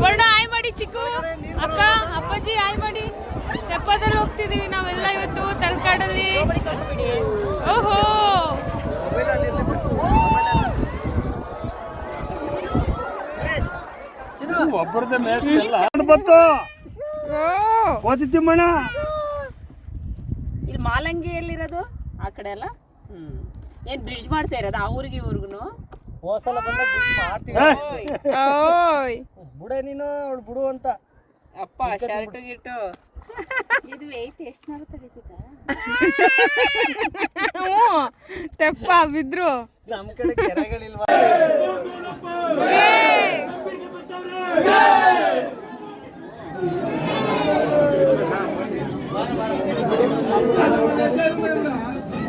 ವರ್ಣ ಆಯ್ ಮಾಡಿ ಚಿಕ್ಕು ಅಕ್ಕ ಅಪ್ಪಾಜಿ ಮಾಡಿ ಹೋಗ್ತಿದೀವಿ ನಾವೆಲ್ಲ ಇವತ್ತು ತಲಕಾಡಲ್ಲಿ ಓಹೋ. ಒಬ್ಬರದ ಮೇಸ್ಗೆಲ್ಲ ಬತ್ತು ಓ. ಕೋತಿ ತಿಮ್ಮಣ್ಣ ಇಲ್ಲಿ ಮಾಲಂಗಿಯಲ್ಲಿರೋದು ಆ ಕಡೆ ಅಲ್ಲ? ಹ್ಮ್. ಏನ್ ಬ್ರಿಡ್ಜ್ ಮಾಡ್ತಾ ಇರೋದು? ಆ ಊರಿಗೆ ಇವ್ರಿಗೂ ಹೋಸಲ ಬಿಟ್ಟು ಮಾಡ್ತೀವಿ. ಓಯ್. ಬುಡೆ ನೀನು ಅವ್ಳು ಬಿಡು ಅಂತ. ಅಪ್ಪ ಶರ್ಟ್ ಗಿಟ್ಟು ಹ್ಞೂ ತೆಪ್ಪ ಬಿದ್ರು. ನಮ್ಮ ಕಡೆ ಕೆರೆಗಳಿಲ್ವಾ?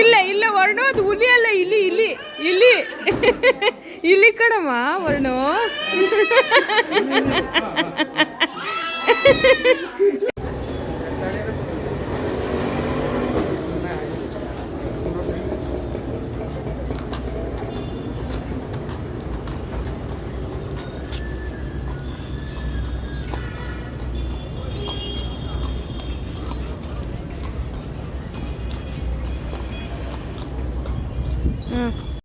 ಇಲ್ಲ ಇಲ್ಲ ವರ್ಣು ಅದು ಹುಲಿ ಅಲ್ಲ ಇಲ್ಲಿ ಇಲ್ಲಿ ಇಲ್ಲಿ. ಇಲ್ಲಿ ಕಣಮ್ಮ ವರ್ಣೋ. Mm.